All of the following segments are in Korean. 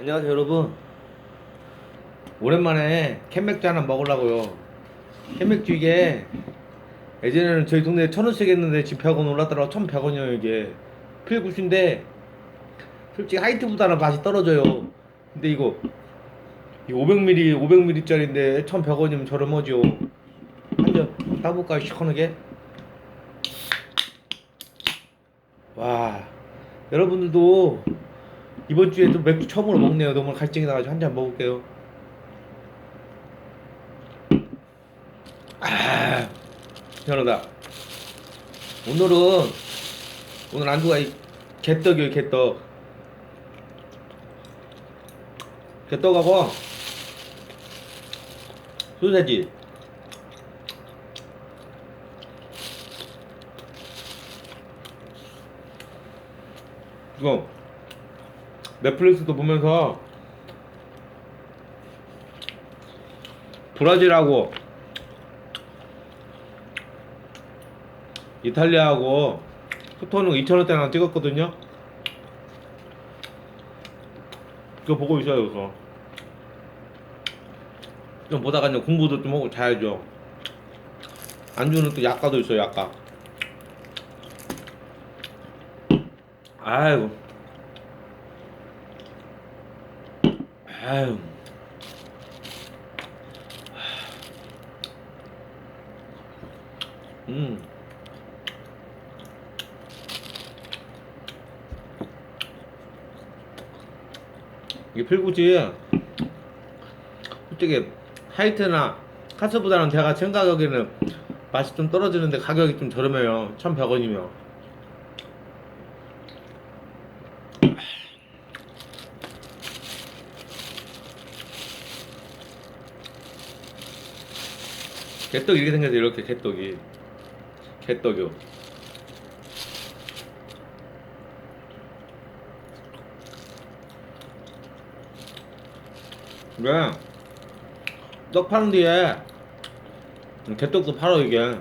안녕하세요 여러분. 오랜만에 캔맥주 하나 먹으려고요. 캔맥주 이게 예전에는 저희 동네에 천원씩 했는데 지금 100원 올랐더라고. 1100원이에요 이게. 필굿인데 솔직히 하이트보다는 맛이 떨어져요. 근데 이거 이 500ml 500ml짜리인데 1100원이면 저렴하죠. 한잔 따볼까요 시원하게? 와 여러분들도 이번 주에 또 맥주 처음으로 먹네요. 너무 갈증이 나가지고 한 잔 먹을게요. 아, 시원하다. 오늘은 오늘 안주가 이 개떡이에요. 개떡. 개떡하고 소세지. 이거 넷플릭스도 보면서 브라질하고 이탈리아하고 스토는 2,000원대나 찍었거든요. 그거 보고 있어요, 그거. 좀 보다가 이제 공부도 좀 하고 자야죠. 안주는 또 약과도 있어요, 약과. 아이고. 아유. 음. 이게 필구지 솔직히 하이트나 카스보다는 제가 생각하기에는 맛이 좀 떨어지는데 가격이 좀 저렴해요 1100원이면 개떡 이렇게 생겼어 이렇게 개떡이. 개떡이요. 그래. 떡 파는 뒤에 개떡도 팔아 이게.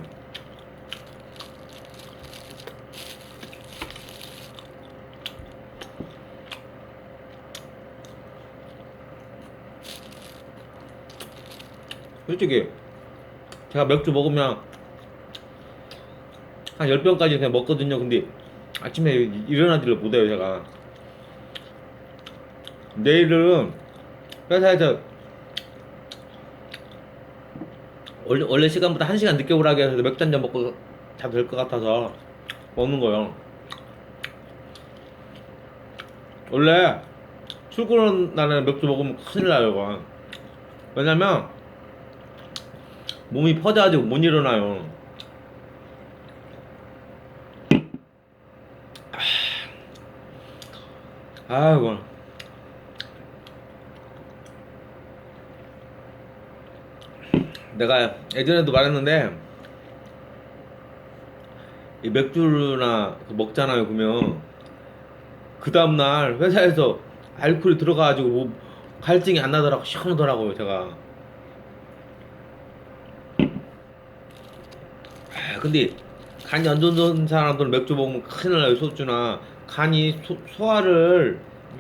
솔직히 제가 맥주 먹으면 한 10병까지 그냥 먹거든요. 근데 아침에 일어나지를 못해요, 제가. 내일은 회사에서 원래, 원래 시간보다 1시간 늦게 오라고 해서 맥주 한 잔 먹고 자도 될것 같아서 먹는 거요. 원래 출근하는 날에 맥주 먹으면 큰일 나요, 이거. 왜냐면 몸이 퍼져가지고 못 일어나요. 아, 아이고. 내가 예전에도 말했는데 이 맥주나 먹잖아요 그러면 그 다음날 회사에서 알코올이 들어가가지고 뭐 갈증이 안 나더라고 시원하더라고요 제가 아, 근데 간이 안 좋은 사람들은 맥주 먹으면 큰일 나요 소주나. 간이 소, 소화를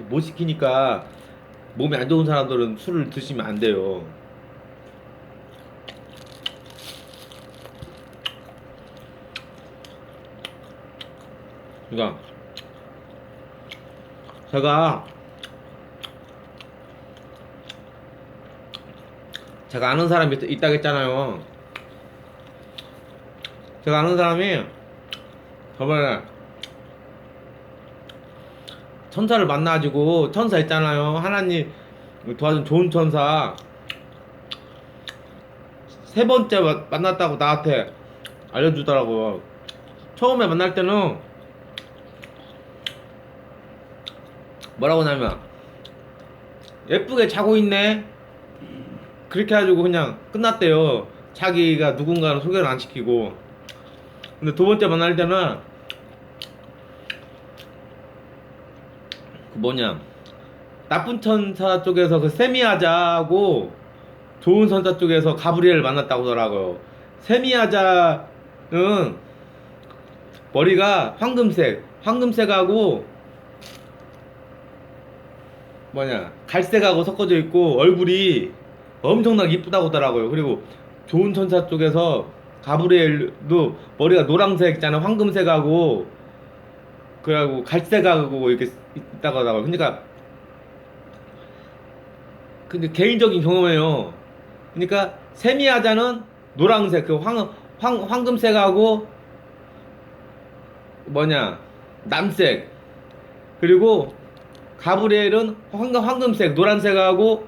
못 시키니까 몸이 안 좋은 사람들은 술을 드시면 안 돼요. 그러니까 제가 제가 아는 사람이 있- 있다고 했잖아요 제가 아는 사람이 저번에 천사를 만나가지고 천사 있잖아요. 하나님 도와준 좋은 천사. 세 번째 마- 만났다고 나한테 알려주더라고요. 처음에 만날 때는 뭐라고 하냐면 예쁘게 자고 있네. 그렇게 해가지고 그냥 끝났대요. 자기가 누군가를 소개를 안 시키고 근데 두 번째 만날 때는 그 뭐냐 나쁜 천사 쪽에서 그 세미하자고 좋은 천사 쪽에서 가브리엘을 만났다고 하더라고요 세미하자는 머리가 황금색 황금색하고 뭐냐 갈색하고 섞어져 있고 얼굴이 엄청나게 이쁘다고 하더라고요. 그리고 좋은 천사 쪽에서 가브리엘도 머리가 노란색잖아 황금색하고 그리고 갈색하고 이렇게 있다고 하더라고요. 그러니까 근데 개인적인 경험이에요. 그러니까 세미야자는 노란색 그 황, 황, 황금색하고 뭐냐 남색 그리고 가브리엘은 황금 황금색 노란색하고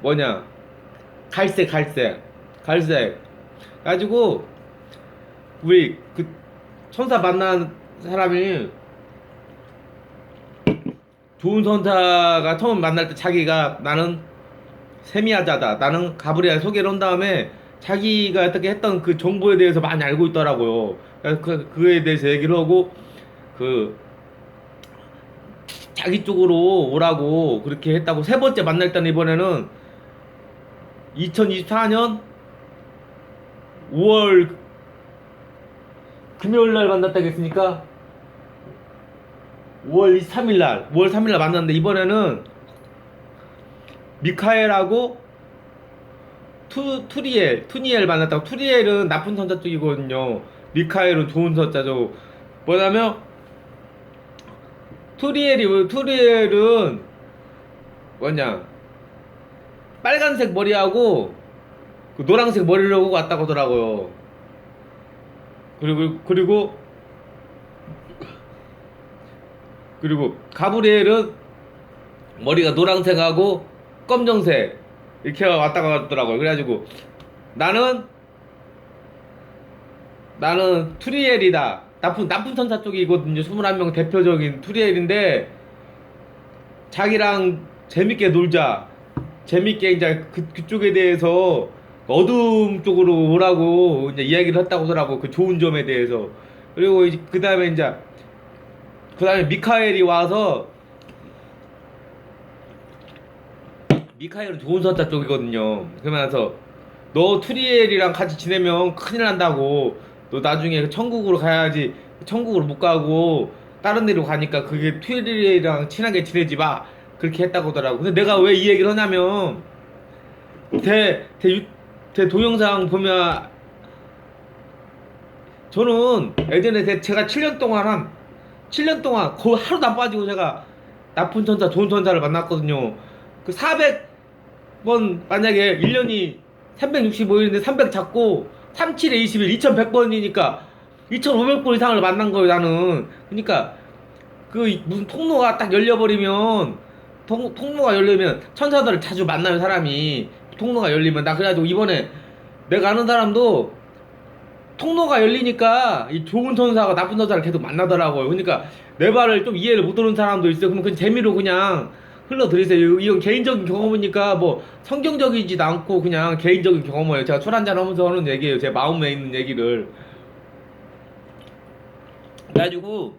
뭐냐 갈색 갈색 갈색 가지고 우리 그 천사 만난 사람이 좋은 천사가 처음 만날 때 자기가 나는 세미야자다 나는 가브리엘 소개를 한 다음에 자기가 어떻게 했던 그 정보에 대해서 많이 알고 있더라고요. 그, 그에 대해서 얘기를 하고 그 자기 쪽으로 오라고 그렇게 했다고 세 번째 만날 때는 이번에는 2024년 5월 금요일 날 만났다고 했으니까? 5월 23일 날 5월 3일 날 만났는데 이번에는 미카엘하고 투, 투리엘 투니엘 만났다고. 투리엘은 나쁜 선자 쪽이거든요. 미카엘은 좋은 선자죠 뭐냐면 투리엘이 투리엘은 뭐냐? 빨간색 머리하고 그 노란색 머리를 하고 왔다고 하더라고요. 그리고 그리고 그리고 가브리엘은 머리가 노란색하고 검정색 이렇게 왔다가 갔더라고요. 그래가지고 나는 나는 투리엘이다. 나쁜 나쁜 천사 쪽이거든요. 21명 대표적인 투리엘인데 자기랑 재밌게 놀자. 재밌게 이제 그, 그쪽에 대해서 어둠 쪽으로 오라고 이제 이야기를 했다고 하더라고. 그 좋은 점에 대해서. 그리고 그 다음에 이제 그 다음에 미카엘이 와서 미카엘은 좋은 선자 쪽이거든요. 그러면서 너 투리엘이랑 같이 지내면 큰일 난다고. 너 나중에 그 천국으로 가야지. 천국으로 못 가고 다른 데로 가니까 그게 투리엘이랑 친하게 지내지 마. 그렇게 했다고 하더라고. 근데 내가 왜 이 얘기를 하냐면 대, 대, 유- 대 동영상 보면 저는 예전에 제- 제가 7년 동안 한 7년 동안 거의 하루도 안 빠지고 제가 나쁜 천사, 좋은 천사를 만났거든요. 그 400번 만약에 1년이 365일인데 300 잡고 37에 21, 2100번이니까 2500번 이상을 만난 거예요, 나는. 그러니까 그 무슨 통로가 딱 열려버리면 통, 통로가 열리면 천사들을 자주 만나는 사람이 통로가 열리면 나 그래가지고 이번에 내가 아는 사람도 통로가 열리니까 이 좋은 천사가 나쁜 천사를 계속 만나더라고요. 그러니까 내 말을 좀 이해를 못 하는 사람도 있어요. 그러면 그냥 재미로 그냥 흘러들이세요. 이건 개인적인 경험이니까 뭐 성경적이지도 않고 그냥 개인적인 경험이에요. 제가 술 한잔 하면서 하는 얘기예요. 제 마음에 있는 얘기를. 그래가지고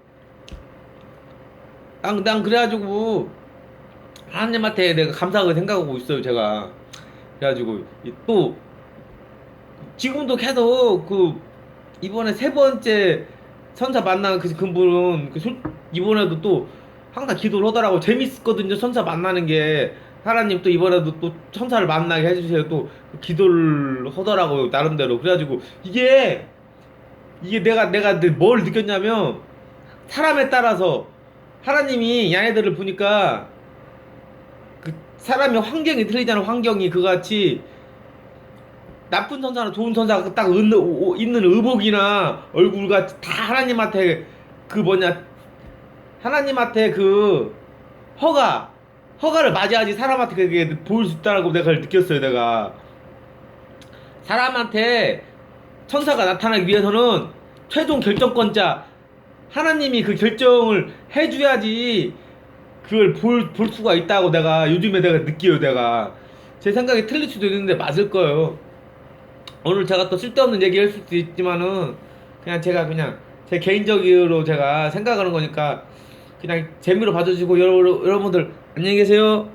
난, 난 그래가지고 하나님한테 내가 감사하게 생각하고 있어요 제가 그래가지고 이- 또 지금도 계속 그 이번에 세 번째 선사 만난 그 그분은 그 솔- 이번에도 또 항상 기도를 하더라고. 재밌었거든요 선사 만나는 게. 하나님 또 이번에도 또 천사를 만나게 해주세요. 또 기도를 하더라고요 나름대로. 그래가지고 이게 이게 내가 내가 늘뭘 느꼈냐면 사람에 따라서 하나님이 얘네들을 보니까 그 사람의 환경이 틀리잖아 환경이. 그같이 나쁜 천사나 좋은 천사가 딱 있는, 있는 의복이나 얼굴과 다 하나님한테 그 뭐냐 하나님한테 그 허가 허가를 맞아야지 사람한테 그게 보일 수 있다라고 내가 느꼈어요 내가. 사람한테 천사가 나타나기 위해서는 최종 결정권자 하나님이 그 결정을 해줘야지 그걸 볼, 볼 수가 있다고 내가 요즘에 내가 느껴요 내가. 제 생각이 틀릴 수도 있는데 맞을 거예요. 오늘 제가 또 쓸데없는 얘기 할 수도 있지만은 그냥 제가 그냥 제 개인적으로 제가 생각하는 거니까 그냥 재미로 봐주시고 여러, 여러분들 안녕히 계세요